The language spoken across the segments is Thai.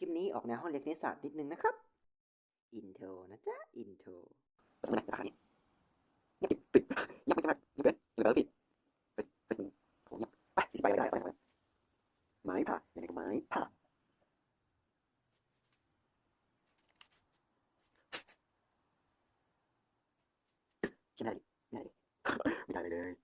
คลิปนี้ออกแนวห้องเรียนคณิตศาสตร์นิดนึงนะครับ อินโทรนะจ๊ะ อินโทรแต่ทำไมราคานี้เงียบปิดเงียบไปจังเลยเงียบเลยเงียบแล้วปิดเฮ้ยเฮ้ยผมเงียบไปสิบใบไม่ได้เอาไปไม้ผ่าไหนๆก็ไม้ผ่าคิดได้ดิไม่ไม่ได้เลย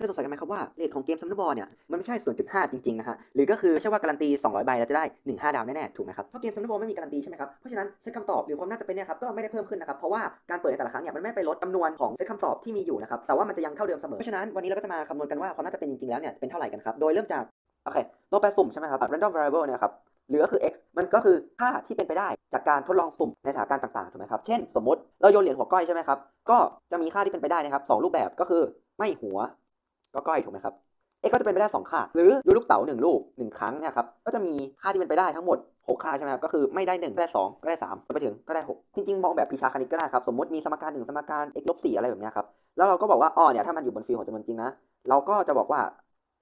เคยสงสัยกันไหมครับว่าเรทของเกมซัมเมอร์บอลเนี่ยมันไม่ใช่ 0.5 จริงๆนะฮะหรือก็คือไม่ใช่ว่าการันตี 200 ใบเราจะได้ 1 5 ดาวแน่ๆถูกไหมครับเพราะเกมซัมเมอร์บอลไม่มีการันตีใช่ไหมครับเพราะฉะนั้นเซตคำตอบหรือความน่าจะเป็นเนี่ยครับก็ไม่ได้เพิ่มขึ้นนะครับเพราะว่าการเปิดในแต่ละครั้งเนี่ยมันไม่ไปลดจำนวนของเซตคำตอบที่มีอยู่นะครับแต่ว่ามันจะยังเท่าเดิมเสมอเพราะฉะนั้นวันนี้เราก็จะมาคำนวณกันว่าความน่าจะเป็นจริงๆแล้วเนี่ยเป็นเท่าไหร่กันครับโดยเริ่มจากโอเคตัวแปรสุ่มใช่ไหมครับ random variable เนี่ยครับหรือก็คือ x มันก็คือค่าที่เป็นไปได้จากการทดลองสุ่มในสถานการณ์ต่างๆ ถูกไหมครับ เช่น สมมติเราโยนเหรียญหัวก้อยใช่ไหมครับ ก็จะมีค่าที่เป็นไปได้นะครับสรูปแบบก็คือไม่หัว ก็ก้อยถูกไหมครับ x ก็จะเป็นไปได้สองค่า หรือโยนลูกเต๋าหนึ่งลูกหนึ่งครั้งเนี่ยครับ ก็จะมีค่าที่เป็นไปได้ทั้งหมดหกค่าใช่ไหมครับ ก็คือไม่ได้หนึ่งก็ได้สองก็ได้สามก็ไปถึงก็ได้หกจริงๆ มองแบบพิชาคณิตก็ได้ครับ สมมติมีสมการหนึ่งสมการ x ลบสี่อะไรแบบนี้ครับ แล้วเราก็บอกว่าอ๋อเนี่ยถ้ามันอยู่บนฟิลของจำนวนจริงนะ เราก็จะบอกว่า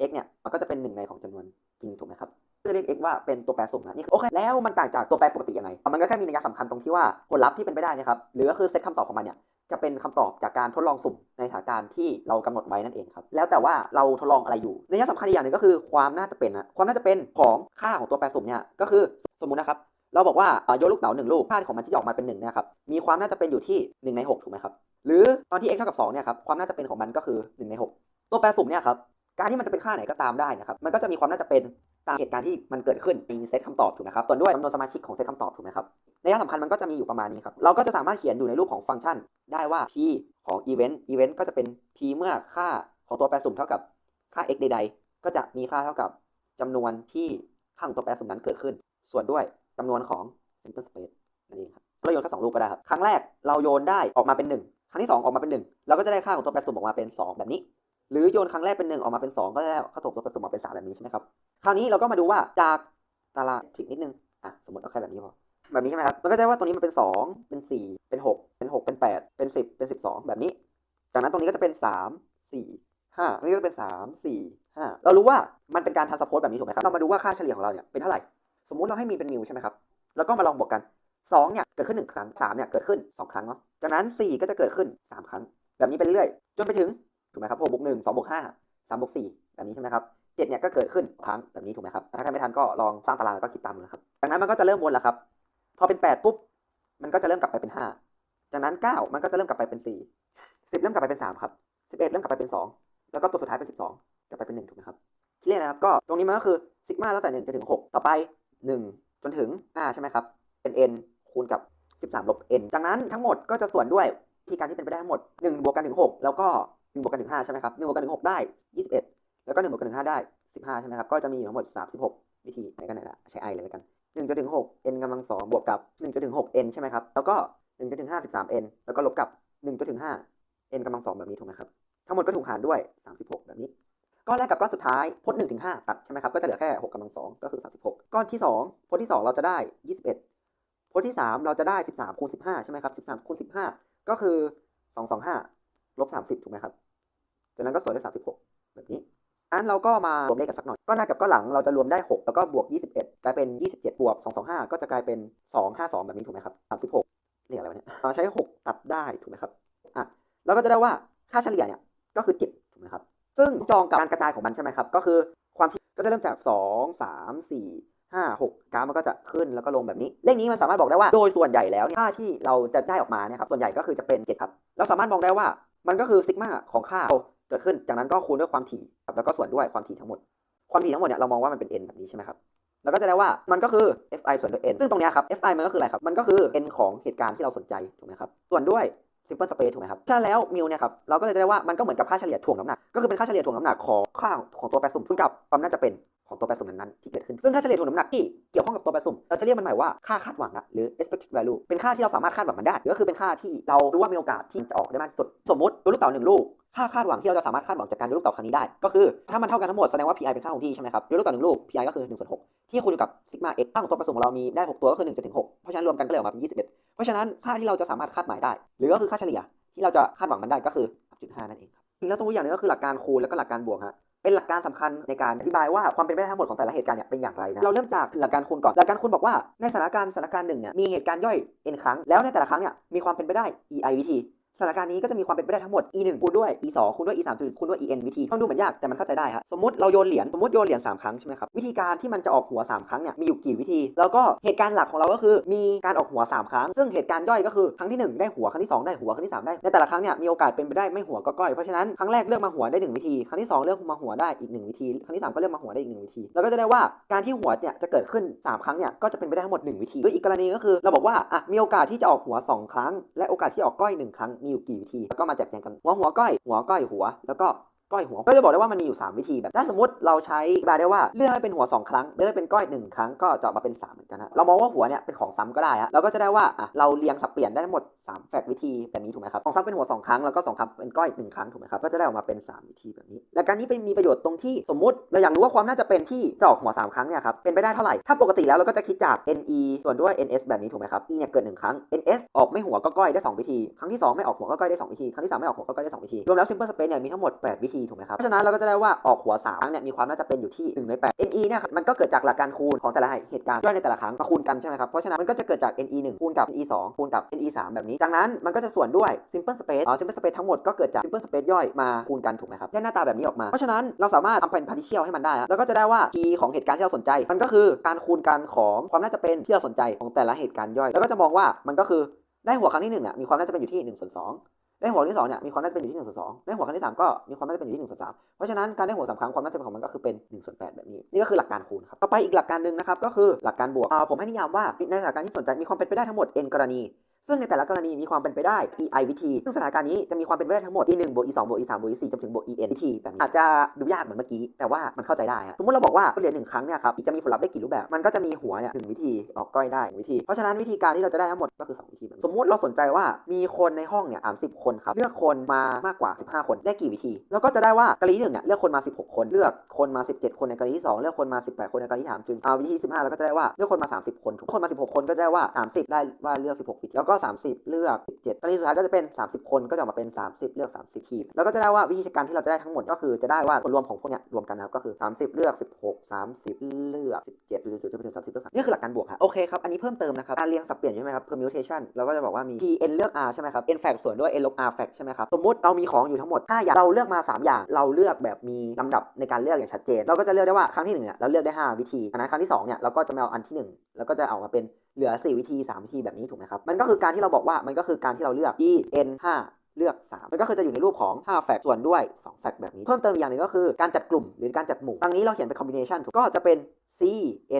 x เนี่ยมันก็จะเป็นหนึ่งในของจำนวนจริงถูกไหมครับจะเรียก x ว่าเป็นตัวแปรสุ่มนะนี่คือโอเคแล้วมันต่างจากตัวแปรปกติยังไง มันก็แค่มีนัยสำคัญตรงที่ว่าผลลัพธ์ที่เป็นไปได้นะครับหรือก็คือเซตคำตอบของมันเนี่ย จะเป็นคำตอบจากการทดลองสุ่มในสถานการณ์ที่เรากำหนดไว้นั่นเองครับ แล้วแต่ว่าเราทดลองอะไรอยู่ในัยสำคัญอีกอย่างหนึ่งก็คือความน่าจะเป็นนะความน่าจะเป็นของค่าของตัวแปรสุ่มเนี่ยก็คือสมมุตินะครับเราบอกว่าโยนลูกเต๋าหนึ่งลูกค่าของมันที่ออกมาเป็นหนึ่งเนี่ยครับมีความน่าจะเป็นอยู่ที่หนึ่งในหกถูกไหมครับ หรือตอนที่ x เท่ากับสองเนี่ยครับความน่าจะเป็นของมันก็คือหนึ่งในหกตัวแปรสุ่มเนี่ยครับการที่มันจะเป็นค่าไหนก็ตามได้นะครับมันก็จะมีความน่าจะเป็น ตามเหตุการณ์ที่มันเกิดขึ้นในเซตคำตอบถูกไหมครับส่วนด้วยจำนวนสมาชิกของเซตคำตอบถูกไหมครับนัยสำคัญมันก็จะมีอยู่ประมาณนี้ครับ เราก็จะสามารถเขียนอยู่ในรูปของฟังก์ชัน ได้ว่า p ของ event event ก็จะเป็น p เมื่อค่าของตัวแปรสุ่มเท่ากับค่า x ใด ๆ ก็จะมีค่าเท่ากับจำนวนที่ค่าของตัวแปรสุ่มนั้นเกิดขึ้น ส่วนด้วยจำนวนของ sample space นั่นเองครับเราโยนแค่สองลูกก็ได้ครับ ครั้งแรกเราโยนได้ออกมาเป็น 1 ครั้งที่ 2 ออกมาเป็น 1 เราก็จะได้ค่าของตัวแปรสุ่มออกมาเป็น 2 แบบนี้ หรือโยนครั้งแรกเป็น 1 ออกมาเป็น 2 ก็ได้ค่าของตัวแปรสุ่มออกมาเป็น3แบบนี้ใช่ไหมครับ คราวนี้เราก็มาดูว่าจากตารางทริกนิดนึงอะสมมติเอาแค่แบบนี้พอแบบนี้ใช่ไหมครับ มันก็จะว่าตรงนี้มันเป็น 2 เป็น 4 เป็น 6 เป็น 6 เป็น 8 เป็น 10 เป็น 12 แบบนี้ จากนั้นตรงนี้ก็จะเป็น 3 4 5ตรงนี้ก็จะเป็น 3 4 5 เรารู้ว่ามันเป็นการทันสโพสแบบนี้ถูกไหมครับ เรามาดูว่าค่าเฉลี่ยของเราเนี่ยเป็นเท่าไหร่ สมมุติเราให้มีเป็นมิวใช่ไหมครับ แล้วก็มาลองบวกกันสองเนี่ยเกิดขึ้นหนึ่งครั้งสามเนี่ยเกิดขึ้นสองครั้งเนาะ จากนั้นสี่ก็จะเกิดขึ้นสามครั้ง แบบนี้ไปเรื่อยจนไปถึง ถูกไหมครับหกบวกหนึ่งสองบวกห้าสามบวกสี่แบบนี้ใช่ไหมครับเจ็ดเนี่ยก็เกิดขึ้นครั้งแบบนี้ถูกไหมครับถ้าใครไม่ทันก็ลองสร้างตารางแล้วก็คิดตามดูนะครับจากนั้นมันก็จะเริ่มวนแล้วครับ พอเป็นแปดปุ๊บมันก็จะเริ่มกลับไปเป็นห้าจากนั้นเก้ามันก็จะเริ่มกลับไปเป็นสี่สิบเริ่มกลับไปเป็นสามครับสิบเอ็ดเริ่มกลับไปเป็นสองแล้วก็ตัวสุดท้ายเป็นสิบสองกลับไปเป็นหนึ่งถูกไหมครับคิดเลขนะครับก็ตรงนี้มันก็คือซิกมาตั้งแต่หนึ่งจนถึงหกต่อไปหนึ่งจนถึงห้าใช่ไหมครับเป็น n คูณกับ13ลบ n จากนั้นทั้งหมดก็จะส่วนด้วยวิธีการที่เป็นไปได้ทั้งหมด1บวกกันถึง6แล้วก็ 1บวกกันถึง5ใช่ไหมครับ1บวกกันถึง6ได้ 21 แล้วก็1บวกกันถึง5ได้ 15 ใช่ไหมครับ ก็จะมีทั้งหมด 36 วิธีไหนกันไหนละใช้ i เลยแล้วกัน1จนถึง6 n กำลัง2บวกกับ1จนถึง6 n ใช่ไหมครับ แล้วก็1จนถึง5 13 n แล้วก็ลบกับ1จนถึง5 n กำลัง2แบบนี้ถูกไหมครับ ทั้งหมดก็ถูกหารด้วย 36 แบบนี้ก้อนแรกกับก้อนสุดท้ายพจน์1ถึง5ตัดใช่ไหมครับ ก็จะเหลือแค่ 6กำลัง2ก็คือ 36 ก้อนที่ 2พจน์ที่ 2 เราจะได้ 21พจน์ที่ 3 เราจะได้ 13คูณ15 ใช่ไหมครับ 13คูณ15 ก็คือ 225ลบ30 ถูกไหมครับ จากนั้นก็ส่วนด้วย36 แบบนี้อันเราก็มารวมเลขกันสักหน่อยก้อนหน้ากับก้อนหลังเราจะรวมได้ 6 แล้วก็บวก 21 กลายเป็น 27 บวก 225 ก็จะกลายเป็น 252 แบบนี้ถูกไหมครับ36เรียกอะไรวะเนี่ยอ่าใช้ 6 ตัดได้ถูกไหมครับอะแล้วก็จะได้ว่าค่าเฉลี่ยเนี่ยก็คือ 7 ถูกไหมครับ ซึ่งจองกับการกระจายของมันใช่ไหมครับ ก็คือความที่ก็จะเริ่มจาก 2 3 4ห้าหกกราฟมันก็จะขึ้นแล้วก็ลงแบบนี้ เลขนี้มันสามารถบอกได้ว่าโดยส่วนใหญ่แล้วเนี่ยค่าที่เราจะได้ออกมาเนี่ยครับส่วนใหญ่ก็คือจะเป็น7ครับเราสามารถมองได้ว่ามันก็คือซิกมาของค่า เกิดขึ้น จากนั้นก็คูณด้วยความถี่ครับแล้วก็ส่วนด้วยความถี่ทั้งหมด ความถี่ทั้งหมดเนี่ยเรามองว่ามันเป็น n แบบนี้ใช่ไหมครับแล้วก็จะได้ว่ามันก็คือ fi ส่วนด้วย n ซึ่งตรงเนี้ยครับ fi มันก็คืออะไรครับ มันก็คือ n ของเหตุการณ์ที่เราสนใจถูกไหมครับส่วนด้วย simple space ถูกไหมครับฉะนั้นแล้วมิวเนี่ยครับเราก็เลยจะได้ว่ามันก็เหมือนกับค่าเฉลี่ยถ่วงน้ำหนัก ก็คือเป็นค่าเฉลี่ยถ่วงน้ำหนักของค่าของตัวแปรสุ่มคูณกับความน่าจะเป็น ของตัวแปรสุ่มนั้นๆที่เกิดขึ้น ซึ่งค่าเฉลี่ยถ่วงน้ำหนักที่เกี่ยวข้องกับตัวแปรสุ่ม เราจะเรียกมันใหมายว่าค่าคาดหวังอะหรือ expected value เป็นค่าที่เราสามารถคาดหวังมันได้ ก็คือเป็นค่าที่เรารู้ว่ามีโอกาสที่จะออกได้มากที่สุด สมมติลูกเต๋าหนึ่งลูก ค่าคาดหวังที่เราจะสามารถคาดหวังจากการดูลูกเต๋าครั้งนี้ได้ ก็คือถ้ามันเท่ากันทั้งหมดแสดงว่า pi เป็นค่าคงที่ใช่ไหมครับดูลูกเต๋าหนึ่งลูก pi ก็คือ1ส่วน6ที่คูณอยู่กับ sigma x ค่าของตัวแปรสุ่มของเรามีได้ 6 ตัวก็คือ1จนถึง6เพราะฉะนั้นรวมกันก็เลยออกมาเป็น21 เพราะฉะนั้นค่าที่เราจะสามารถคาดหมายได้ หรือก็คือค่าเฉลี่ยที่เราจะคาดหวังมันได้ก็คือ3.5นั่นเองครับจริงแล้วตรงนี้อย่างนึงก็คือหลักการคูณแล้วก็หลักการบวกฮะ เป็นหลักการสำคัญในการอธิบายว่าความเป็นไปได้ทั้งหมดของแต่ละเหตุการณ์เนี่ยเป็นอย่างไรนะเราเริ่มจากหลักการคูณก่อนหลักการคูณบอกว่าในสถานการณ์สถานการณ์หนึ่งเนี่ยมีเหตุการณ์ย่อย n ครั้งแล้วในแต่ละครั้งเนี่ยมีความเป็นไปได้ ei วิธี สถานการณ์นี้ก็จะมีความเป็นไปได้ทั้งหมด e 1คูณด้วย e 2คูณด้วย e 3คูณด้วย en วิธีฟังดูเหมือนยากแต่มันเข้าใจได้ครับสมมติเราโยนเหรียญสมมติโยนเหรียญ3ครั้งใช่ไหมครับวิธีการที่มันจะออกหัว 3 ครั้งเนี่ยมีอยู่กี่วิธี แล้วก็เหตุการณ์หลักของเราก็คือ มีการออกหัว 3 ครั้ง ซึ่งเหตุการณ์ย่อยก็คือครั้งที่ 1 ได้หัวครั้งที่ 2 ได้หัวครั้งที่ 3 ได้ในแต่ละครั้งเนี่ยมีโอกาสเป็นไปได้ไม่หัวก็ก้อยเพราะฉะนั้นครั้งแรกเลือกมาหัวได้1วิธีครั้งที่ 2 เลือกมาหัวได้อีก 1 วิธี ครั้งที่ 3 ก็เลือกมาหัวได้อีก1วิธีเราก็จะได้ว่าการที่หัวเนี่ยจะเกิดขึ้น 3 ครั้งเนี่ยก็จะเป็นไปได้ทั้งหมด 1 วิธีด้วยอีกกรณีก็คือ เราบอกว่าอะมีโอกาสที่จะออกหัว 2 ครั้ง และโอกาสที่ออกก้อย1ครั้งมีอยู่กี่วิธี แล้วก็มาแจกแจงกันหัวหัวก้อยหัวก้อยหัว แล้วก็ ก้อยหัว ก็จะบอกได้ว่ามันมีอยู่ 3 วิธีแบบถ้าสมมติเราใช้บาได้ว่าเลือกให้เป็นหัว 2 ครั้งเลือกให้เป็นก้อย 1 ครั้งก็จะมาเป็น 3 เหมือนกันนะเรามองว่าหัวเนี่ยเป็นของซ้ำก็ได้ฮะเราก็จะได้ว่าอะเราเรียงสับเปลี่ยนได้ทั้งหมด 3 แฟกวิธีแบบนี้ถูกไหมครับของซ้ำเป็นหัว 2 ครั้งแล้วก็2ครั้งเป็นก้อย1ครั้งถูกไหมครับก็จะได้ออกมาเป็น 3 วิธีแบบนี้และการนี้เป็นมีประโยชน์ตรงที่สมมติเราอยากรู้ว่าความน่าจะเป็นที่จะออกหัว 3 ครั้งเนี่ยครับเป็นไปได้เท่าไหร่ถ้าปกติแล้วเราก็จะคิดจาก ne ส่วนด้วย ns แบบนี้ถูกไหมครับ e เนี่ยเกิด1ครั้ง ns ออกไม่หัวก็ก้อยได้ 2 วิธี ครั้งที่ 2 ไม่ออกหัวก็ก้อยได้ 2 วิธีครั้งที่3ไม่ออกหัวก็ก้อยได้2วิธีรวมแล้ว simple space เนี่ยมีทั้งหมด 8 วิธีีถูกไหมครับเพราะฉะนั้นเราก็จะได้ว่าออกหัว3เนี่ยมีความน่าจะเป็นอยู่ที่1ใน8 ne เนี่ยมันก็เกิดจากหลักการคูณของแต่ละเหตุการณ์ย่อยในแต่ละครั้งมาคูณกันใช่ไหมครับเพราะฉะนั้นมันก็จะเกิดจาก ne 1คูณกับ ne 2คูณกับ ne 3แบบนี้จากนั้นมันก็จะส่วนด้วย simple space อ๋อ simple space ทั้งหมดก็เกิดจาก simple space ย่อยมาคูณกันถูกไหมครับได้หน้าตาแบบนี้ออกมาเพราะฉะนั้นเราสามารถทำเป็น partial ให้มันได้แล้วก็จะได้ว่า p ของเหตุการณ์ที่เราสนใจ มันก็คือการคูณกันของความน่าจะเป็นที่เราสนใจของแต่ละเหตุการณ์ย่อย แล้วก็จะมองว่ามันก็คือได้หัวครั้งที่หนึ่งเนี่ยมีความน่าจะเป็นอยู่ที่1ส่วน2 ได้หัวที่สองเนี่ยมีความน่าจะเป็นอยู่ที่1ส่วน2ได้หัวครั้งที่สามก็มีความน่าจะเป็นอยู่ที่1ส่วน3เพราะฉะนั้นการได้หัวสามครั้งความน่าจะเป็นของมันก็คือเป็น1ส่วน8แบบนี้นี่ก็คือหลักการคูณครับต่อไปอีกหลักการหนึ่งนะครับก็คือหลักการบวกอ่าผมให้นิยามว่าในหลักการที่สนใจมีความเป็นไปได้ทั้งหมด n กรณี ซึ่งในแต่ละกรณีมีความเป็นไปได้ ei วิธีซึ่งสถานการณ์นี้จะมีความเป็นไปได้ทั้งหมด e 1บวก e 2บวก e 3บวก e 4จนถึงบวก en วิธีแบบนี้อาจจะดูยากเหมือนเมื่อกี้ แต่ว่ามันเข้าใจได้ สมมติเราบอกว่าเรียญหนึ่งครั้งเนี่ยครับจะมีผลลัพธ์ได้กี่รูปแบบ มันก็จะมีหัวเนี่ยหนึ่งวิธีออกก้อยได้หนวิธี เพราะฉะนั้นวิธีการที่เราจะได้ทั้งหมดก็คือ 2 วิธีสมมติเราสนใจว่ามีคนในห้องเนี่ยสามสิบคนครับเลือกคนมามากกว่า 15 คนได้กี่วิธี แล้วก็จะได้ว่ากรณีหนึ่งเนี่ยเลือกคนมา 16 คน เลือกคนมา 17 คนในกรณีที่สองเลือกคนมา 18 คนในกรณีที่สามจึงเอาวิธี 15เราก็จะได้ว่าเลือกคนมา 30 คนถูกคนมา 16 คนก็ได้ว่า 30 ได้ว่าเลือก 16วิธีแล้วก็ 30 เลือก 17กรณีสุดท้ายก็จะเป็น 30 คนก็จะออกมาเป็น 30 เลือก 30ทีมแล้วก็จะได้ว่าวิธีการที่เราจะได้ทั้งหมดก็คือจะได้ว่าผลรวมของพวกเนี้ยรวมกันนะครับก็คือ 30 เลือก 16 30 เลือก 17จุดๆจะไปถึง30เลือก3นี่คือหลักการบวกครับโอเคครับอันนี้เพิ่มเติมนะครับการเรียงสับเปลี่ยนใช่ไหมครับ permutation เราก็จะบอกว่ามี p n เลือก r ใช่ไหมครับ n fact ส่วนด้วย n ลบ r fact ใช่ไหมครับสมมติเรามีของอยู่ทั้งหมด5อย่างเราเลือกมา 3 อย่าง เราเลือกแบบมีลำดับในการเลือกอย่างชัดเจน เราก็จะเลือกได้ว่าครั้งที่1เนี่ยเราเลือกได้ 5 วิธีอันนั้นครั้งที่2เนี่ยเราก็จะมาเอาอันที่ 1 แล้วก็จะเอามาเป็น เหลือ 4 วิธี 3 วิธีแบบนี้ถูกไหมครับ มันก็คือการที่เราบอกว่ามันก็คือการที่เราเลือก e n 5เลือก 3 มันก็คือจะอยู่ในรูปของ 5 แฟกต์ส่วนด้วย 2 แฟกต์แบบนี้ เพิ่มเติมอีกอย่างหนึ่งก็คือการจัดกลุ่มหรือการจัดหมู่ตรงนี้เราเขียนเป็นคอมบิเนชันถูกก็จะเป็น C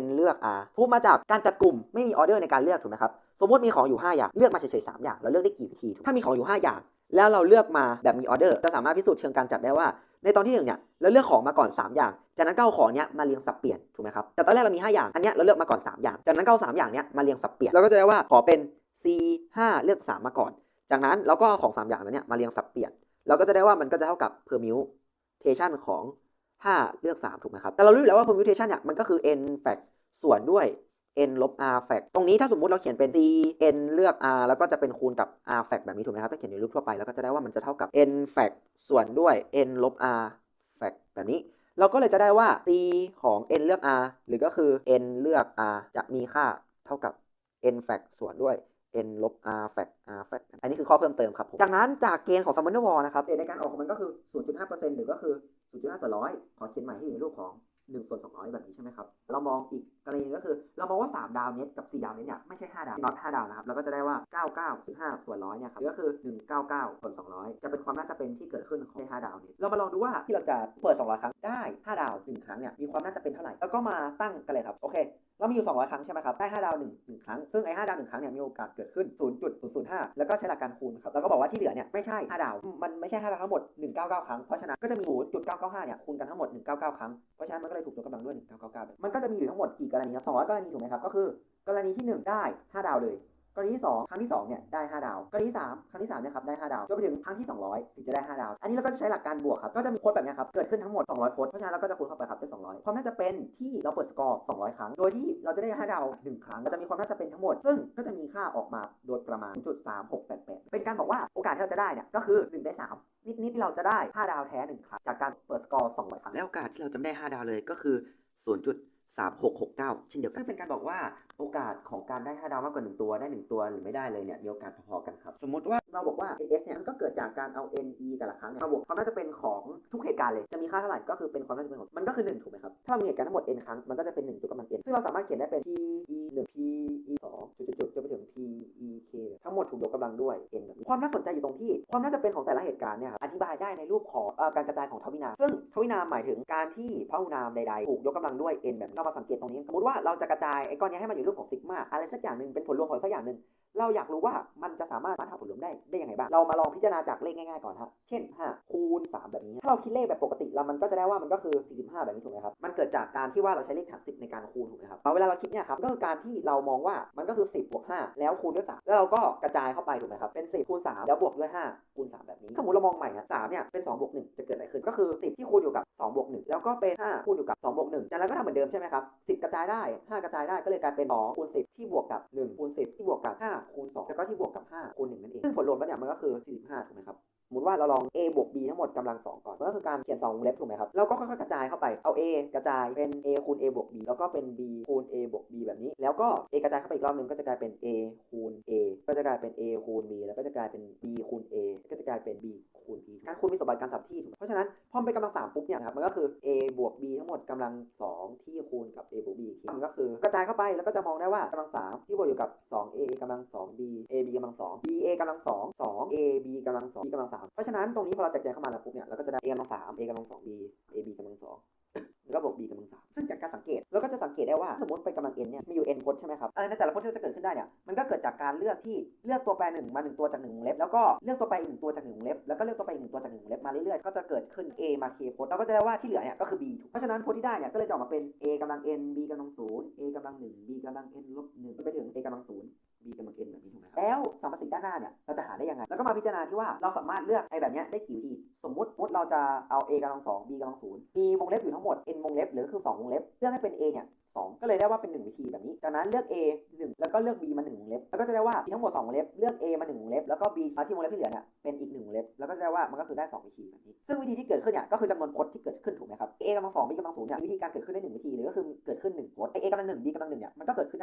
N เลือก R พูดมาจากการจัดกลุ่มไม่มีออเดอร์ในการเลือกถูกไหมครับ สมมติมีของอยู่ 5 อย่าง เลือกมาเฉยๆ3อย่าง เราเลือกได้กี่วิธีถูกถ้ามีของอยู่ 5 อย่าง แล้วเราเลือกมาแบบมีออเดอร์จะสามารถพิสูจน์เชิงการจัดได้ว่า ในตอนที่หนึ่งเนี่ยเราเลือกของมาก่อน 3 อย่าง จากนั้นก็เอาของเนี้ยมาเรียงสับเปลี่ยนถูกไหมครับแต่ตอนแรกเรามี 5 อย่างอันเนี้ยเราเลือกมาก่อน 3 อย่าง จากนั้นก็เอา3อย่างเนี้ยมาเรียงสับเปลี่ยนเราก็จะได้ว่าขอเป็น C 5 เลือก 3 มาก่อน จากนั้นเราก็เอาของ 3 อย่างนั้นเนี่ยมาเรียงสับเปลี่ยนเราก็จะได้ว่ามันก็จะเท่ากับ permutation ของ 5 เลือก 3 ถูกไหมครับแต่เรารู้แล้วว่า permutation เนี่ยมันก็คือ n fact ส่วนด้วย n ลบ r fact ตรงนี้ถ้าสมมุติเราเขียนเป็น c n เลือก r แล้วก็จะเป็นคูณกับ r fact แบบนี้ถูกไหมครับถ้าเขียนในรูปทั่วไป แล้วก็จะได้ว่ามันจะเท่ากับ n fact ส่วนด้วย n ลบ r fact แบบนี้ เราก็เลยจะได้ว่า c ของ n เลือก r หรือก็คือ n เลือก r จะมีค่าเท่ากับ n fact ส่วนด้วย n ลบ r fact r fact อันนี้คือข้อเพิ่มเติมครับผม จากนั้นจากเกณฑ์ของ Summoner Wall นะครับเกณฑ์ในการออกของมันก็คือ 0.5%หรือก็คือ 0.5ส่วนร้อยขอเขียนใหม่ให้อยู่ในรูปของ 1ส่วน200 แบบนี้ใช่ไหมครับ เรามองอีกกรณีก็คือ เรามองว่า 3 ดาวเน็ตกับ 4 ดาวเน็ตเนี่ยไม่ใช่ 5 ดาวน็อต5ดาวนะครับ เราก็จะได้ว่า 99 15ส่วนร้อยเนี่ยครับก็คือ 199ส่วน200 จะเป็นความน่าจะเป็นที่เกิดขึ้นของ5ดาวเน็ตเรามาลองดูว่าที่เราจะเปิด 200 ครั้งได้ 5 ดาว 1 ครั้งเนี่ยมีความน่าจะเป็นเท่าไหร่แล้วก็มาตั้งกันเลยครับโอเค เรามีอยู่ 200 ครั้งใช่ไหมครับ ได้ 5 ดาว1 1ครั้ง ซึ่งไอ้5ดาว1ครั้งเนี่ยมีโอกาสเกิดขึ้น 0.005 แล้วก็ใช้หลักการคูณครับ แล้วก็บอกว่าที่เหลือเนี่ยไม่ใช่ 5 ดาว มันไม่ใช่ 5 ดาวทั้งหมด 199 ครั้ง เพราะฉะนั้นก็จะมี 0.995 เนี่ยคูณกันทั้งหมด 199 ครั้ง เพราะฉะนั้นมันก็เลยถูกยกกำลังด้วย 1999 มันก็จะมีอยู่ทั้งหมดกี่กรณีครับ200 กรณีถูกไหมครับ ก็คือกรณีที่ 1 ได้ 5 ดาวเลย กรณีที่2ครั้งที่2เนี่ยได้ 5 ดาวกรณีที่3ครั้งที่3เนี่ยครับได้ 5 ดาวจนไปถึงครั้งที่ 200 ถึงจะได้ 5 ดาว อันนี้เราก็จะใช้หลักการบวกครับก็จะมีโค้ดแบบเนี้ยครับเกิดขึ้นทั้งหมด 200โค้ดเพราะฉะนั้นเราก็จะคูณเข้าไปครับด้วย200 ความน่าจะเป็นที่เราเปิดสกอร์ 200 ครั้ง โดยที่เราจะได้ 5 ดาว 1 ครั้งก็จะมีความน่าจะเป็นทั้งหมด ซึ่งก็จะมีค่าออกมาโดยประมาณ0.3688เป็นการบอกว่าโอกาสที่เราจะได้เนี่ยก็คือ1ได้3นิดๆที่เราจะได้ 5 ดาวแท้1ครั้งจากการเปิดสกอร์200ครั้งและโอกาสที่เราจะได้ 5 ดาวเลยก็คือ 0.3669 เช่นเดียวกันซึ่งเป็นการบอกว่า โอกาสของการได้5ดาวมากกว่า 1 ตัวได้ 1 ตัวหรือไม่ได้เลยเนี่ยมีโอกาสพอๆกันครับ สมมติว่าเราบอกว่า s เนี่ยมันก็เกิดจากการเอา NE แต่ละครั้งเนี่ยมาบวกความน่าจะเป็นของทุกเหตุการณ์เลยจะมีค่าเท่าไหร่ก็คือเป็นความน่าจะเป็นของมันก็คือ1ถูกไหมครับถ้าเรามีเหตุการณ์ทั้งหมด n ครั้งมันก็จะเป็น1ตัวกำลัง n ซึ่งเราสามารถเขียนได้เป็น p e 1 p e 2จุดๆๆจนไปถึง p e k ทั้งหมดถูกยกกำลังด้วย n แบบนี้ความน่าสนใจอยู่ตรงที่ ความน่าจะเป็นของแต่ละเหตุการณ์เนี่ยครับอธิบายได้ในรูปของเอ่อการกระจายของทวินามซึ่งทวินามหมายถึงการที่พหุนามใดๆถูกยกกำลังด้วย n แบบนี้เรามาสังเกตตรงนี้สมมติว่าเราจะกระจายไอ้ก้อนนี้ให้มันอยู่รูปของซิกมาอะไรสักอย่างหนึ่งเป็นผลรวมของสักอย่างหนึ่งเราอยากรู้ว่ามันจะสามารถหาผลรวมได้ได้ยังไงบ้าง เรามาลองพิจารณาจากเลขง่ายๆก่อนครับเช่น 5 คูณ 3 แบบนี้ ถ้าเราคิดเลขแบบปกติแล้วมันก็จะได้ว่ามันก็คือ 45 แบบนี้ถูกไหมครับ มันเกิดจากการที่ว่าเราใช้เลขฐาน10 ในการคูณถูกไหมครับเอเวลาเราคิดเนี่ยครับก็คือการที่เรามองว่ามันก็คือ 10 บวก 5 แล้วคูณด้วย 3 แล้วเราก็กระจายเข้าไปถูกไหมครับ เป็น 10 คูณ 3 แล้วบวกด้วย 5 คูณ 3 แบบนี้ สมมติเรามองใหม่ครับ3เนี่ยเป็น 2 บวก 1 จะเกิดอะไรขึ้น ก็คือ 10 ที่คูณอยู่กับ 2 บวก 1 แล้วก็เป็น 5 คูณอยู่กับ 2 บวก 1จากนั้นก็ทำเหมือนเดิมใช่ไหมครับ10 กระจายได้ 5 กระจายได้ก็เลยกลายเป็น2คูณ10 ที่บวกกับ1คูณ10 ที่บวกกับ5คูณ2แล้วก็ที่บวกกับ5คูณ1นั่นเองซึ่งผลรวมแล้วเนี่ยมันก็คือ 45 ถูกไหมครับ สมมติว่าเราลอง a บวก b ทั้งหมดกำลัง 2 ก่อนมันก็คือการเขียน2วงเล็บถูกไหมครับ เราก็ค่อยๆกระจายเข้าไป เอา a กระจายเป็น a คูณ a บวก b แล้วก็เป็น b คูณ a บวก b แบบนี้ แล้วก็ a กระจายเข้าไปอีกรอบหนึงก็จะกลายเป็น a คูณ a ก็จะกลายเป็น a คูณ b แล้วก็จะกลายเป็น b คูณ a ก็จะกลายเป็น b คูณ b การคูณมีสมบัติการสับที่ถูกเพราะฉะนั้นพอมันเป็นกำลังสามปุ๊บเนี่ยครับมันก็คือ a บวก b ทั้งหมดกำลัง 2 ที่คูณกับ a บวก b อีกทีมันก็คือกระจายเข้าไปแล้วก็จะมองได้ว่ากำลัง 3 ที่บวกอยู่กับ 2a กำลัง 2b a b กำลัง 2 b a กำลัง 2 2 a b กำลัง 2 b กำลัง 3 3 เพราะฉะนั้นตรงนี้พอเราจัดแจงเข้ามาแล้วปุ๊บเนี่ยเราก็จะได้ a กำลัง3 a กำลัง2 b a b กำลัง2แล้วก็บวก b กำลัง3ซึ่งจากการสังเกตเราก็จะสังเกตได้ว่าสมมติไปกำลัง n เนี่ยมีอยู่ n พจน์ใช่ไหมครับในแต่ละพจน์ที่จะเกิดขึ้นได้เนี่ยมันก็เกิดจากการเลือกที่เลือกตัวแปร1มา 1 ตัวจาก1วงเล็บแล้วก็เลือกตัวแปรอีกหนึ่งตัวจาก1วงเล็บแล้วก็เลือกตัวแปรอีกหนึ่งตัวจาก1วงเล็บมาเรื่อยๆก็จะเกิดขึ้น a มา k พจน์เราก็จะได้ว่าที่เหลือเนี่ยก็คือ b เพราะฉะนั้นพจน์ที่ได้เนี่ยก็เลยจะออกมาเป็น a กำลัง n b กำลัง0 a กำลัง1 b กำลัง n ลบ1ไปถึง a กำลัง0ีกำลังเอ็นแบบนี้ถูกไหมครับแล้วสัมประสิทธิ์ด้านหน้าเนี่ยเราจะหาได้ยังไง แล้วก็มาพิจารณาที่ว่าเราสามารถเลือกไอ้แบบนี้ได้กี่วิธีสมมติมดเราจะเอา a กำลังสอง b กำลังศูนย์มีวงเล็บอยู่ทั้งหมด n วงเล็บหรือคือ 2 วงเล็บเลือกให้เป็น a เนี่ยสองก็เลยได้ว่าเป็น 1 วิธีแบบนี้ จากนั้นเลือก A 1 แล้วก็เลือก B มา1วงเล็บ แล้วก็จะได้ว่ามีทั้งหมด2วงเล็บ เลือก A มา1วงเล็บ แล้วก็ B มาที่วงเล็บที่เหลือเนี่ย เป็นอีก1วงเล็บ แล้วก็จะได้ว่ามันก็คือได้ 2 วิธีแบบนี้ ซึ่งวิธีที่เกิดขึ้นเนี่ย ก็คือจำนวนพจน์ที่เกิดขึ้นถูกไหมครับ A กำลังสอง B กำลังศูนย์เนี่ย วิธีการเกิดขึ้นได้ 1 วิธี หรือก็คือเกิดขึ้น1พจน์ A กำลังหนึ่ง B กำลังหนึ่งเนี่ย มันก็เกิดขึ้น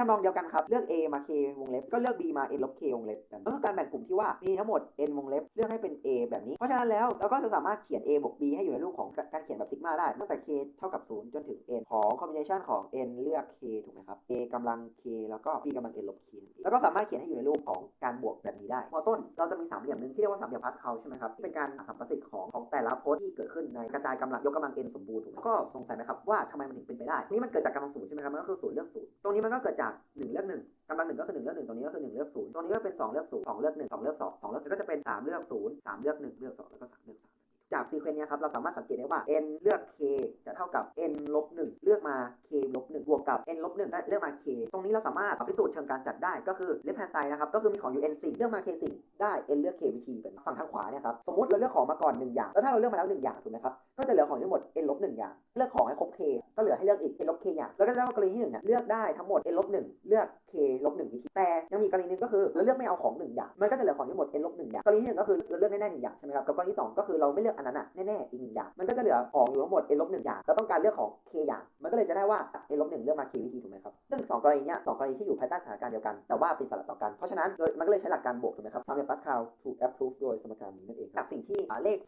ทำนองเดียวกันครับ เลือก a มา k วงเล็บ ก็เลือก b มา n ลบ k วงเล็บแบบนี้ก็คือการแบ่งกลุ่มที่ว่ามีทั้งหมด n วงเล็บเลือกให้เป็น a แบบนี้ เพราะฉะนั้นแล้วเราก็จะสามารถเขียน a บวก b ให้อยู่ในรูปของการเขียนแบบซิกมาได้ ตั้งแต่ k เท่ากับ 0 จนถึง n ของ combination ของ n เลือก k ถูกไหมครับ a กำลัง k แล้วก็ b กำลัง n ลบ k แล้วก็สามารถเขียนให้อยู่ในรูปของการบวกแบบนี้ได้มอต้นเราจะมีสามเหลี่ยมหนึ่งที่เรียกว่าสามเหลี่ยมพาสคาลใช่ไหมครับที่เป็นการหาสัมประสิทธิ์ของของแต่ละพจน์ที่เกิดขึ้นในกระจายกำลังยกกำลัง n สมบูรณ์ถูกไหมก็สงสัยไหมครับว่าทำไมมันถึงเป็นไปได้ นี่มันเกิดจากกำลังศูนย์ใช่ไหมครับมันก็คือศูนย์เลือกศูนย์ตรงนี้มันก็เกิดจากหนึ่งเลือกหนึ่งกำลังหนึ่งก็คือหนึ่งเลือกหนึ่งตรงนี้ก็คือหนึ่งเลือกศูนย์ตรงนี้ก็เป็นสองเลือกศูนย์สองเลือกหนึ่งสองเลือกสองสองเลือกก็จะเป็นสามเลือกศูนย์สามเลือกหนึ่งเลือกสองแล้วก็สามเลือกสาม จากซีเควนต์เนี้ยครับเราสามารถสังเกตได้ว่า n เลือก k จะเท่ากับ n ลบ1เลือกมา k ลบ1บวกกับ n ลบ1ได้เลือกมา k ตรงนี้เราสามารถพิสูจน์เชิงการจัดได้ก็คือ left hand side นะครับก็คือมีของอยู่ n สิ่งเลือกมา k สิ่งได้ n เลือก k วิธีแบบฝั่งทางขวาเนี่ยครับสมมติเราเลือกของมาก่อน 1 อย่าง แล้วถ้าเราเลือกมาแล้ว 1 อย่างถูกไหมครับก็จะเหลือของทั้งหมด n ลบ1อย่าง เลือกของให้ครบ k ก็เหลือให้เลือกอีก n ลบ k อย่างแล้วก็จะได้ว่ากรณีที่หนึ่งเนี่ยเลือกได้ทั้งหมด n ลบ1เลือก k ลบ1วิธีแต่ยังมีกรณีหนึงก็คือเราเลือกไม่เอาของ1อย่าง มันก็จะเหลือของทั้งหมด n ลบ1อย่างกรณีที่หนึ่งก็คือเราเลือกแน่ๆหนึ่งอย่างใช่ไหมครับกับกรณีที่สองก็คือเราไม่เลือกอันนั้นอะแน่ๆอีกหนึ่งอย่าง มันก็จะเหลือของอยู่ทั้งหมด n ลบ1อย่างเราต้องการเลือกของ k อย่าง มันก็เลยจะได้ว่า n ลบ1เลือกมา k วิธีถูกไหมครับซึ่งสองกรณีเนี้ยสองกรณีที่อยู่ภายใต้สถานการณ์เดียวกันแต่ว่าเป็นสลับต่อกันเพราะฉะนั้นมันก็เลยใช้หลักการบวกถูกไหมครับสามเหลี่ยมพาสคาลถูก approve โดยสมการนี้นั่นเองจากสิ่งที่เลข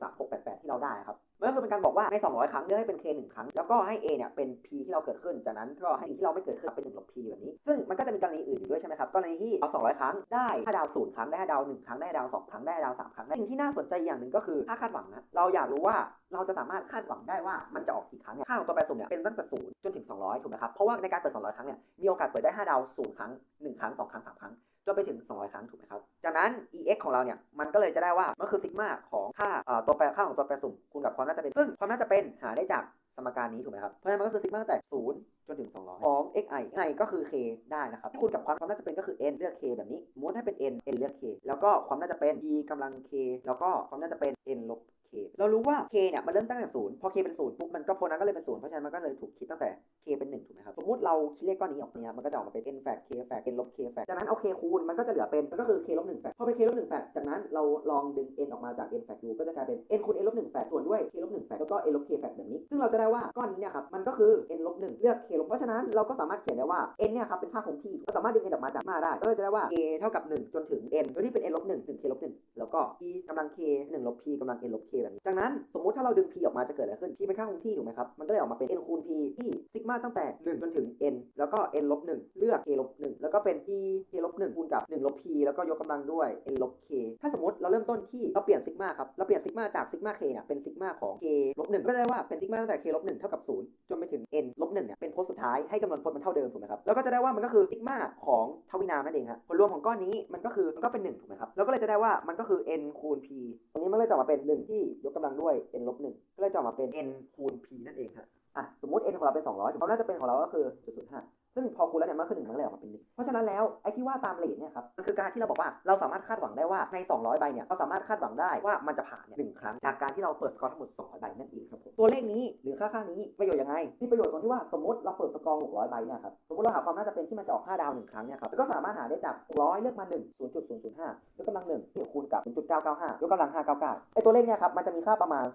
0.3688 ที่เราได้ครับมันก็คือเป็นการบอกว่าใน 200 ครั้งเลือกให้เป็น k 1ครั้ง แล้วก็ให้ a เนี่ยเป็น p ที่เราเกิดขึ้นจากนั้นก็ให้สิ่งที่เราไม่เกิดขึ้นเป็น1ลบ p แบบนี้ ซึ่งมันก็จะมีกรณีอื่นอยู่ด้วยใช่ไหมครับกรณีที่เอา200 ครั้งได้5ดาว0ครั้งได้5ดาว1ครั้งได้ดาว2ครั้งได้ดาว3ครั้งได้สิ่งที่น่าสนใจอย่างหนึ่งก็คือค่าคาดหวังนะเราอยากรู้ว่าเราจะสามารถคาดหวังได้ว่ามันจะออกกี่ครั้งเนี่ยค่าของตัวแปรสุ่มเนี่ยเป็นตั้งแต่0จนถึง 200ถูกไหมครับเพราะว่าในการเปิด 200 ครั้งเนี่ยมีโอกาสเปิดได้ 5 ดาว0ครั้ง 1 ครั้ง 2 ครั้ง 3 ครั้งจนไปถึง 200 ครั้งถูกไหมครับ จากนั้น ex ของเราเนี่ย มันก็เลยจะได้ว่า มันคือซิกมาของค่าตัวแปรค่าของตัวแปรสุ่มคูณกับความน่าจะเป็น ซึ่งความน่าจะเป็นหาได้จาก สมการนี้ถูกไหมครับ เพราะฉะนั้นมันก็คือซิกมาตั้งแต่ 0 จนถึง 200 ของ xi i ก็คือ k ได้นะครับคูณกับความความน่าจะเป็นก็คือ n เลือก k แบบนี้มมติให้เป็น n n เลือก k แล้วก็ความน่าจะเป็น e กำลัง k แล้วก็ความน่าจะเป็น n ลบ k เรารู้ว่า k เนี่ยมันเริ่มตั้งแต่ศูนย์พอ k เป็นศูนย์ปุ๊บมันก็โพนั้นก็เลยเป็นศูนย์เพราะฉะนั้นมันก็เลยถูกคิดตั้งแต่ k เป็นหนึ่งถูกไหมครับสมมติเราคิดเลขก้อนนี้ออกเนี่ยมันก็จะออกมาเป็น n แฟก k แฟก n ลบ k แฟกจากนั้นเอา k คูณมันก็จะเหลือเป็นมันก็คือ k ลบหนึ่งแฟกพอเป็น k ลบหนึ่งแฟกจากนั้นเราลองดึง n ออกมาจาก n แฟกดูก็จะกลายเป็น n คูณ n ลบหนึ่งแฟกส่วนด้วย k ลบหนึ่งแฟกแล้วก็ n ลบ k แฟกแบบนี้ ซึ่งเราจะได้ว่าก้อนนี้เนี่ยครับมันก็คือ n ลบหนึ่งเลือก k ลบเพราะฉะนั้นเราก็สามารถเขียนได้ว่า n เนี่ยครับเป็นค่าคงที่เราสามารถดึง n ออกมาจากมาได้ก็เลยจะได้ว่า k เท่ากับ 1 จนถึง n โดยที่เป็น n ลบ1ถึง k ลบ1แล้วก็ p กำลัง k 1ลบ p กำลัง n ลบ k แบบนี้ จากนั้นสมมติถ้าเราดึง p ออกมาจะเกิดอะไรขึ้น p เป็นค่าคงที่ถูกไหมครับ มันก็เลยออกมาเป็น n คูณ p ที่ซิกมาตั้งแต่ 1 จนถึง n แล้วก็ n ลบ1เลือก k ลบ1แล้วก็เป็น p k ลบ1คูณกับ1ลบ p แล้วก็ยกกำลังด้วย n ลบ k ถ้าสมมติเราเริ่มต้นที่เราเปลี่ยนซิกมาครับ เราเปลี่ยนซิกมาจากซิกมา k เนี่ยเป็นซิกมาของ k ลบ1ก็จะได้ว่าเป็นซิกมาตั้งแต่ k ลบ1เท่ากับ 0 จนไปถึง n ลบ1เนี่ยเป็นพจน์สุดท้ายให้จำนวนพจน์มันเท่าเดิมถูกไหมครับ แล้วก็จะได้ว่ามันก็คือซิกมาของทวินามนั่นเองฮะผลรวมของก้อนนี้มันก็คือมันก็เป็น1ถูกไหมครับ แล้วก็เลยจะได้ว่ามันก็คือ n คูณ p ตรงนี้มันเลยจะออกมาเป็น 1 ที่ยกกำลังด้วย n ลบหนึ่งก็เลยจะออกมาเป็น n คูณ p นั่นเองฮะอะสมมติ n ของเราเป็น 200เขาน่าจะเป็นของเราก็คือ0.05ซึ่งพอคูณแล้วเนี่ยมันคือหนึ่งมันเลยออกมาเป็นะฉะนั้นแล้วไอ้ที่ว่าตามเลทเนี่ยครับมันคือการที่เราบอกว่าเราสามารถคาดหวังได้ว่าใน 200 ใบเนี่ยเราสามารถคาดหวังได้ว่ามันจะผ่านเนี่ยหนึ่งครั้ง จากการที่เราเปิดสกอร์ทั้งหมด200ใบนั่นเองครับผมตัวเลขนี้หรือค่าค่านี้ประโยชน์ยังไงมีประโยชน์ตรงที่ว่าสมมติเราเปิดสกอร์600ใบเนี่ยครับสมมติเราหาความน่าจะเป็นที่มันจะออก5ดาวหนึ่งครั้งเนี่ยครับก็สามารถหาได้จาก600เลือกมา1 0.005ยกกำลัง1ที่คูณกับ0.995ยกกำลัง599ไอ้ตัวเลขเนี่ยครับมันจะมีค่าประมาณ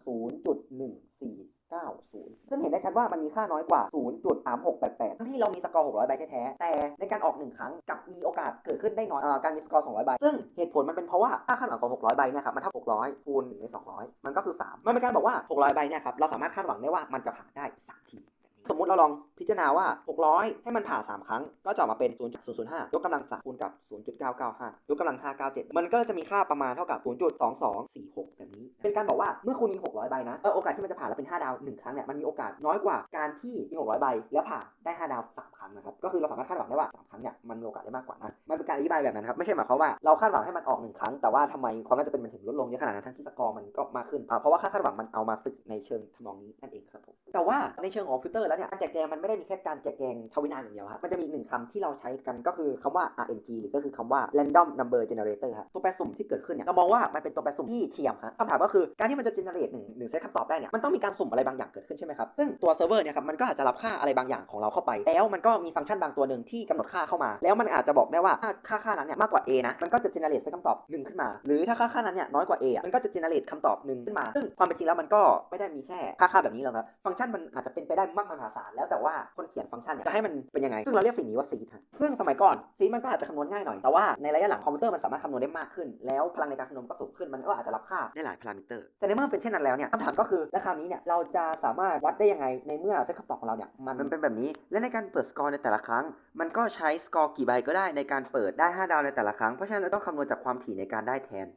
0.90 ซึ่งเห็นได้ชัดว่ามันมีค่าน้อยกว่า 0.3688 ทั้งที่เรามีสกอร์ 600 ใบแท้แต่ในการออก 1 ครั้งกับมีโอกาสเกิดขึ้นได้น้อยอการมีสกอร์ 200 ใบ ซึ่งเหตุผลมันเป็นเพราะว่าค่าคาดหวังของ 600 ใบเนี่ยครับมันเท่า 600 คูณ1ใน 200 มันก็คือ 3 มันเป็นการบอกว่า 600 ใบเนี่ยครับเราสามารถคาดหวังได้ว่ามันจะผ่านได้ 3 ที สมมุติเราลองพิจารณาว่า 600 ให้มันผ่า 3 ครั้ง ก็จะออกมาเป็น 0.005 ยกกำลัง3คูณกับ 0.995 ยกกำลัง 597 มันก็จะมีค่าประมาณเท่ากับ 0.2246 แบบนี้ เป็นการบอกว่าเมื่อคุณมี 600 ใบนะโอกาสที่มันจะผ่านแล้วเป็น 5 ดาว 1 ครั้งเนี่ย มันมีโอกาสน้อยกว่าการที่มี 600 ใบ แล้วผ่าได้ 5 ดาว 3 ครั้งนะครับ ก็คือเราสามารถคาดหวังได้ว่า 3 ครั้งเนี่ย มันมีโอกาสได้มากกว่านะ มันเป็นการอธิบายแบบนั้นครับ ไม่ใช่หมายความว่าเราคาดหวังให้มันออก 1 ครั้ง แต่ว่าทำไมความน่าจะเป็นมันถึงลดลงเยอะขนาดนั้นทั้งที่สกอร์มันก็มากขึ้นเพราะว่าค่าคาดหวังมันเอามาสึกในเชิงทำนองนี้นั่นเองครับผมแต่ว่าในเชิงของคอมพิวเตอร์แล้วเนี่ยการแจกแจงมันไม่ได้มีแค่การแจกแจงทวินามอย่างเดียวครับมันจะมีหนึ่งคำที่เราใช้กันก็คือคำว่า RNG หรือก็คือคำว่า random number generator ครับตัวแปรสุ่มที่เกิดขึ้นเนี่ยเรามองว่ามันเป็นตัวแปรสุ่มที่เทียมฮะคำถามก็คือการที่มันจะ generate หนึ่งหนึ่งเซตคำตอบได้เนี่ยมันต้องมีการสุ่มอะไรบางอย่างเกิดขึ้นใช่ไหมครับซึ่งตัวเซิร์ฟเวอร์เนี่ยครับมันก็อาจจะรับค่าอะไรบางอย่างของเราเข้าไป แล้วมันก็มีฟังก์ชันบางตัวหนึ่งที่กำหนดค่าเข้ามา แล้วมันอาจจะบอกได้ว่าค่าค่านั้นเนี่ยมากกว่า A นะมันก็จะ generate เซตคำตอบหนึ่งขึ้นมา หรือถ้าค่าค่านั้นเนี่ยน้อยกว่า A อะมันก็จะ generate คำตอบหนึ่งขึ้นมา ซึ่งความเป็นจริงแล้วมันก็ไม่ได้มีแค่ค่าค่าแบบนี้หรอกครับฟังก์ชันมันอาจจะเป็นไปได้มากมายหาศาลแล้วแต่ว่าคนเขียนฟังก์ชันเนี่ยจะให้มันเป็นยังไง ซึ่งเราเรียกสิ่งนี้ว่าซีดฮะซึ่งสมัยก่อนซีดมันก็อาจจะคำนวณง่ายหน่อย แต่ว่าในระยะหลังคอมพิวเตอร์มันสามารถคำนวณได้มากขึ้น แล้วพลังในการคำนวณก็สูงขึ้น มันก็อาจจะรับค่าได้หลายพารามิเตอร์ แต่ในเมื่อเป็นเช่นนั้นแล้วเนี่ยคำถามก็คือแล้วคราวนี้เนี่ยเราจะสามารถวัดได้ยังไงในเมื่อเซตคำตอบของเราเนี่ยมันมันเป็นแบบนี้ และในการเปิดสกอร์ในแต่ละครั้ง มันก็ใช้สกอร์กี่ใบก็ได้ในการเปิดได้ 5 ดาวในแต่ละครั้ง เพราะฉะนั้นเราต้องคำนวณจากความถี่ในการได้แทน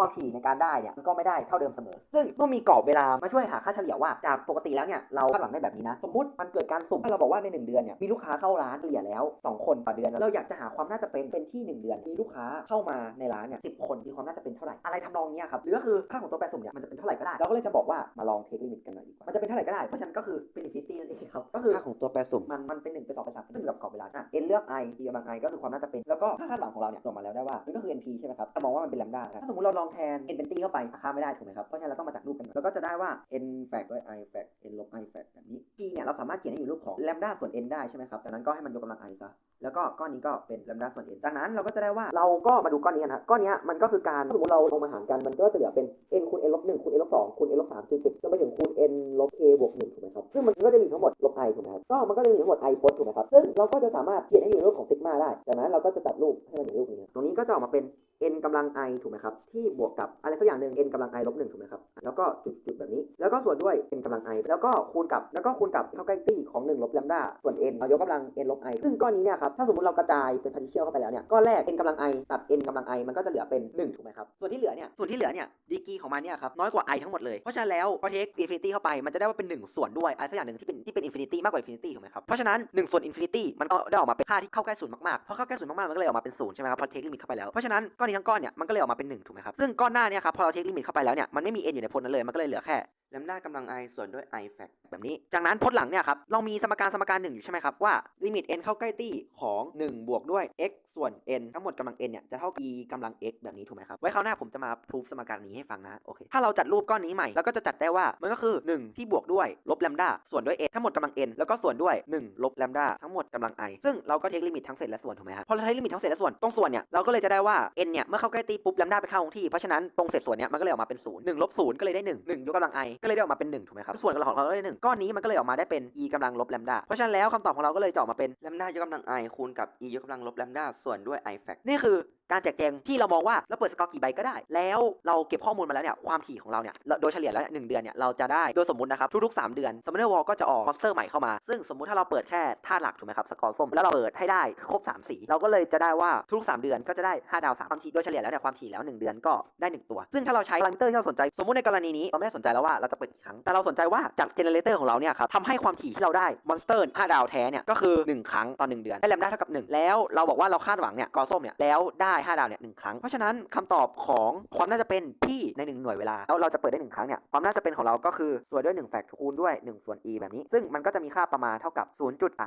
ความถี่ในการได้เนี่ยมันก็ไม่ได้เท่าเดิมเสมอ ซึ่งเมื่อมีกรอบเวลามาช่วยหาค่าเฉลี่ยว่าจากปกติแล้วเนี่ยเราคาดหวังได้แบบนี้นะ สมมติมันเกิดการสุ่มถ้าเราบอกว่าใน 1 เดือนเนี่ยมีลูกค้าเข้าร้านเฉลี่ยแล้ว 2 คนต่อเดือน เราอยากจะหาความน่าจะเป็นเป็นที่ 1 เดือน มีลูกค้าเข้ามาในร้านเนี่ยสิคนมีความน่าจะเป็นเท่าไหร่อะไรทำนองเนี้ยครับหรือก็คือค่าของตัวแปรสุ่มเนี่ยมันจะเป็นเท่าไหร่ก็ได้เราก็เลยจะบอกว่ามาลองเทคลิมิตกันหน่อยดีกว่ามันจะเป็นเท่าไหร่ก็ได้เพราะฉะนั้นก็คือเป็นอินฟินิตี้นั่นเองครับก็คือค่าของตัวแปรสุ่มมันมันเป็นหนึ่งเป็นสองเป็นสามขึ้นอยู่กับกรอบเวลาอะ n เลือก i e กำลัง i ก็คือความน่าจะเป็น แล้วก็ค่าคาดหวังของเราเนี่ยออกมาแล้วได้ว่ามันก็คือ np ใช่ไหมครับแต่มองว่ามันเป็น lambda ครับถ้าสมมติเราลององแทน n เป็นตีเข้าไปค่าไม่ได้ถูกไหมครับ เพราะฉะนั้นเราต้องมาจากรูปกันแล้วก็จะได้ว่า n แฟกด้วย i แฟก n ลบ i แฟกแบบนี้ p เนี่ยเราสามารถเขียนให้อยู่รูปของ lambda ส่วน n ได้ใช่ไหมครับจากนั้นก็ให้มันยกกำลัง i ซะแล้วก็ก้อนนี้ก็เป็น lambda ส่วน n จากนั้นเราก็จะได้ว่าเราก็มาดูก้อนนี้นะก้อนนี้มันก็คือการสมมติเราลงมาหารกันมันก็จะเหลือเป็น n คูณ n ลบ1คูณ n ลบ2คูณ n ลบ3จุดๆจนไปถึงคูณ n ลบ k บวก1ถูกไหมครับ ซึ่งมันก็จะมีทั้งหมดลบ i ถูกไหมครับ ก็มันก็จะมีทั้งหมด i พจน์ถูกไหมครับ ซึ่งเราก็จะสามารถเขียนให้อยู่รูปของซิกมาได้ จากนั้นเราก็จะจัดรูปให้มันอยู่รูปนี้ ตรงนี้ก็จะออกมาเป็น n กำลัง i ถูกไหมครับ ที่บวกกับอะไรสักอย่างหนึ่ง n กำลัง i ลบหนึ่งถูกไหมครับ แล้วก็จุดๆแบบนี้ แล้วก็ส่วนด้วย n กำลัง i แล้วก็คูณกับแล้วก็คูณกับเข้าใกล้ตี้ของ1ลบ lambda ส่วน n ยกกำลัง n ลบ i ซึ่งก้อนนี้เนี่ยครับถ้าสมมติเรากระจายเป็น partial เข้าไปแล้วเนี่ยก้อนแรก n กำลัง i ตัด n กำลัง i มันก็จะเหลือเป็น1ถูกไหมครับส่วนที่เหลือเนี่ยส่วนที่เหลือเนี่ยดีกรีของมันเนี่ยครับน้อยกว่า i ทั้งหมดเลยเพราะฉะนั้นแล้วพอเทค infinity เข้าไปมันจะได้ว่าเป็น 1 ส่วนด้วยอะไรสักอย่างหนึ่งที่เป็นที่เป็น infinity มากกว่า infinity ถูกไหมครับเพราะฉะนั้น1ส่วน infinity มันก็ได้ออกมาเป็นค่าที่เข้าใกล้ศูนย์มากๆพอเข้าใกล้ศูนย์มากๆมันก็เลยออกมาเป็นศูนย์ใช่ไหมครับพอเทคลิมิตเข้าไปแล้วเพราะฉะนั้นก้อนนี้นี้ทั้งก้อนเนี่ยมันก็เลยออกมาเป็น1ถูกไหมครับซึ่งก้อนหน้าเนี่ยครับพอเราเทคลิมิตเข้าไปแล้วเนี่ยมันไม่มี n อยู่ในพจน์นั้นเลยมันก็เลยเหลือแค่แลมด้ากำลัง i ส่วนด้วย i f a c แบบนี้ จากนั้นพจน์หลังเนี่ยครับเรามีสมการสมการหนึ่งอยู่ใช่ไหมครับว่าลิมิต n เข้าใกล้ตี้ของ 1 บวกด้วย x ส่วน n ทั้งหมดกำลัง n เนี่ยจะเท่ากับ e กำลัง x แบบนี้ถูกไหมครับไว้คราวหน้าผมจะมาพิสูจสมการนี้ให้ฟังนะโอเคถ้าเราจัดรูปก้อนนี้ใหม่เราก็จะจัดได้ว่ามันก็คือ 1 ที่บวกด้วยลบแลมดาส่วนด้วย n ทั้งหมดกำลัง n แล้วก็ส่วนด้วย 1 ลบแลมดาทั้งหมดกำลัง i ซึ่งเราก็เทคลิมิตทั้งเศษและส่วนถูกไหมครับพอเราเทคลิมิตทั้งเศษและส่วนตรงส่วนเนี่ยเราก็เลยจะได้ว่า n เนี่ยเมื่อเข้าใกล้ตีปุ๊บแลมดาไปเข้าคงที่เพราะฉะนั้นตรงเศษส่วนเนี่ยมันก็เลยออกมาเป็น0 1ลบ0ก็เลยได้1 1ยกกำลัง i ก็เลยได้ออกมาเป็น1ถูกไหมครับส่วนของเราก็ได้หนึ่งก้อนนี้มันก็เลยออกมาได้เป็น e กำลังลบแลมดาเพราะฉะนั้นแล้วคำตอบของเราก็เลยจะออกมาเป็นแลมดายกกำลัง i คูณกับ e ยกกำลังลบแลมดาส่วนด้วย i fact นี่คือ การแจกแจงที่เรามองว่าเราเปิดสกอร์กี่ใบก็ได้ แล้วเราเก็บข้อมูลมาแล้วเนี่ยความถี่ของเราเนี่ยโดยเฉลี่ยแล้วหนึ่งเดือนเนี่ยเราจะได้โดยสมมตินะครับทุกๆ 3 เดือนสมมติวอลก็จะออกมอนสเตอร์ใหม่เข้ามาซึ่งสมมุติถ้าเราเปิดแค่ธาหลักถูกไหมครับสกอร์ส้มแล้วเราเปิดให้ได้ครบ3สีเราก็เลยจะได้ว่าทุกๆ3เดือนก็จะได้ 5 ดาว3ความถี่โดยเฉลี่ยแล้วเนี่ยความถี่แล้ว 1 เดือนก็ได้ 1 ตัว ซึ่งถ้าเราใช้พารามิเตอร์ที่เราสนใจสมมุติในกรณีนี้เราไม่ได้สนใจแล้วว่าเราจะเปิดกี่ครั้งแต่เราสนใจว่าจากเจเนเรเตอร์ของเราเนี่ยครับทำให้ความถี่ที่เราได้มอนสเตอร์5ดาวแท้เนี่ยก็คือ 1 ครั้งต่อ1เดือนได้แลมด้าเท่ากับ 1 แล้วเราบอกว่าเราคาดหวังเนี่ยกอส้มเนี่ยแล้วได้5 ดาวเนี่ยหนึ่งครั้ง เพราะฉะนั้นคำตอบของความน่าจะเป็นที่ใน 1 หน่วยเวลาแล้วเราจะเปิดได้ 1 ครั้งเนี่ยความน่าจะเป็นของเราก็คือส่วนด้วย1แฟกคูณด้วย 1 ส่วน e แบบนี้ ซึ่งมันก็จะมีค่าประมาณเท่ากับ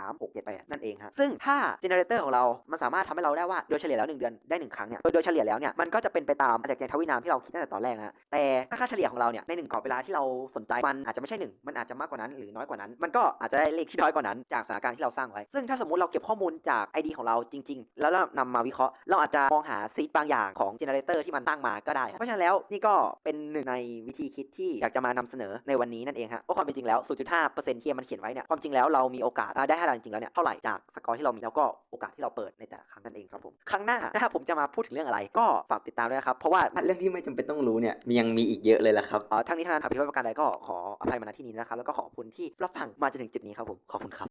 0.3678 นั่นเองฮะซึ่งถ้าเจเนเรเตอร์ของเรา มันสามารถทำให้เราได้ว่าโดยเฉลี่ยแล้ว 1 เดือนได้ 1 ครั้งเนี่ยโดยเฉลี่ยแล้วเนี่ยมันก็จะเป็นไปตามจากแกนทวินามที่เราคิดตั้งแต่ตอนแรกนะแต่ค่าเฉลี่ยของเราเนี่ยในหนึ่งกรอบเวลาที่เราสนใจมันอาจจะไม่ใช่ 1 มันอาจจะมากกว่านั้น หรือน้อยกว่านั้น มันก็อาจจะได้เลขที่น้อยกว่านั้น จากสถานการณ์ที่เราสร้างไว้ ซึ่งถ้าสมมติเราเก็บข้อมูลจาก ID ของเราจริง ๆ แล้วเรานำมาวิเคราะห์เราอาจจะมองหาซีดบางอย่างของเจเนเรเตอร์ที่มันตั้งมาก็ได้ เพราะฉะนั้นแล้วนี่ก็เป็นหนึ่งในวิธีคิดที่อยากจะมานำเสนอในวันนี้นั่นเองฮะเพราะความเป็นจริงแล้ว 0.5%ที่มันเขียนไว้เนี่ยความจริงแล้วเรามีโอกาสอ่าได้5ดาวจริงแล้วเนี่ยเท่าไหร่จากสกอร์ที่เรามีแล้วก็โอกาสที่เราเปิดในแต่ละครั้งนั่นเองครับผมครั้งหน้าถ้าผมจะมาพูดถึงเรื่องอะไร ก็ฝากติดตามด้วยนะครับเพราะว่าเรื่องที่ไม่จำเป็นต้องรู้เนี่ยยังมีอีกเยอะเลยละครับทั้งนี้ทั้งนั้นหากผิดพลาดประการใดก็ขออภัยมาณที่นี้นะครับแล้วก็ขอบคุณที่รับฟังมาจนถึงจุดนี้ครับผมขอบคุณครับ